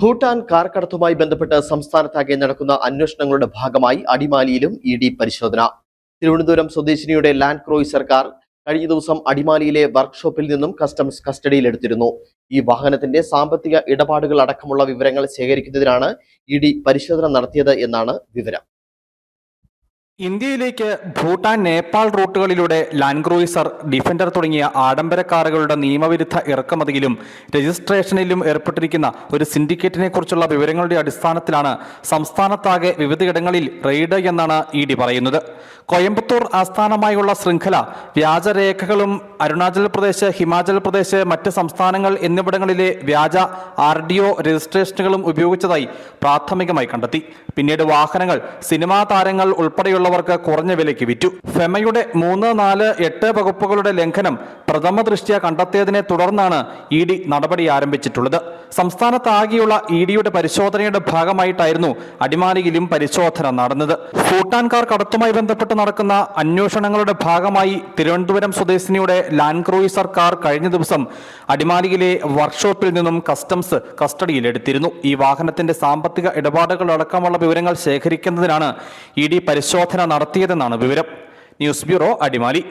Bhutan car കടത്തുമായി ബന്ധപ്പെട്ട് സംസ്ഥാനത്താകെ നടക്കുന്ന അന്വേഷണങ്ങളുടെ ഭാഗമായി അടിമാലിയിലും ഇ ഡി പരിശോധന. തിരുവനന്തപുരം സ്വദേശിനിയുടെ ലാൻഡ് ക്രോയിസർ കാർ കഴിഞ്ഞ ദിവസം അടിമാലിയിലെ വർക്ക്ഷോപ്പിൽ നിന്നും കസ്റ്റംസ് കസ്റ്റഡിയിലെടുത്തിരുന്നു. ഈ വാഹനത്തിന്റെ സാമ്പത്തിക ഇടപാടുകൾ അടക്കമുള്ള വിവരങ്ങൾ ശേഖരിക്കുന്നതിനാണ് ഇ ഡി പരിശോധന നടത്തിയത് എന്നാണ് വിവരം. ഇന്ത്യയിലേക്ക് ഭൂട്ടാൻ നേപ്പാൾ റൂട്ടുകളിലൂടെ ലാൻഡ് ക്രൂയിസർ ഡിഫൻഡർ തുടങ്ങിയ ആഡംബര കാറുകളുടെ നിയമവിരുദ്ധ ഇറക്കുമതിയിലും രജിസ്ട്രേഷനിലും ഏർപ്പെട്ടിരിക്കുന്ന ഒരു സിൻഡിക്കേറ്റിനെ കുറിച്ചുള്ള വിവരങ്ങളുടെ അടിസ്ഥാനത്തിലാണ് സംസ്ഥാനത്താകെ വിവിധയിടങ്ങളിൽ റെയ്ഡ് എന്നാണ് ഇ ഡി പറയുന്നത്. കോയമ്പത്തൂർ ആസ്ഥാനമായുള്ള ശൃംഖല വ്യാജരേഖകളും അരുണാചൽ പ്രദേശ് ഹിമാചൽ പ്രദേശ് മറ്റ് സംസ്ഥാനങ്ങൾ എന്നിവിടങ്ങളിലെ വ്യാജ ആർ ഡി ഒ രജിസ്ട്രേഷനുകളും ഉപയോഗിച്ചതായി പ്രാഥമികമായി കണ്ടെത്തി. പിന്നീട് വാഹനങ്ങൾ സിനിമാ താരങ്ങൾ ഉൾപ്പെടെയുള്ളവർക്ക് കുറഞ്ഞ വിലയ്ക്ക് വിറ്റു. ഫെമയുടെ മൂന്ന് നാല് എട്ട് വകുപ്പുകളുടെ ലംഘനം പ്രഥമ ദൃഷ്ട്യ കണ്ടെത്തിയതിനെ തുടർന്നാണ് ഇ ഡി നടപടി ആരംഭിച്ചിട്ടുള്ളത്. സംസ്ഥാനത്താകെയുള്ള ഇ ഡിയുടെ പരിശോധനയുടെ ഭാഗമായിട്ടായിരുന്നു അടിമാലിയിലും പരിശോധന നടന്നത്. ഭൂട്ടാൻ കാർ കടത്തുമായി ബന്ധപ്പെട്ട് നടക്കുന്ന അന്വേഷണങ്ങളുടെ ഭാഗമായി തിരുവനന്തപുരം സ്വദേശിനിയുടെ ലാൻഡ് ക്രൂയിസർ കാർ കഴിഞ്ഞ ദിവസം അടിമാലിയിലെ വർക്ക്ഷോപ്പിൽ നിന്നും കസ്റ്റംസ് കസ്റ്റഡിയിലെടുത്തിരുന്നു. ഈ വാഹനത്തിന്റെ സാമ്പത്തിക ഇടപാടുകൾ അടക്കമുള്ള വിവരങ്ങൾ ശേഖരിക്കുന്നതിനാണ് ഇ പരിശോധന നടത്തിയതെന്നാണ് വിവരം. News bureau Adimali.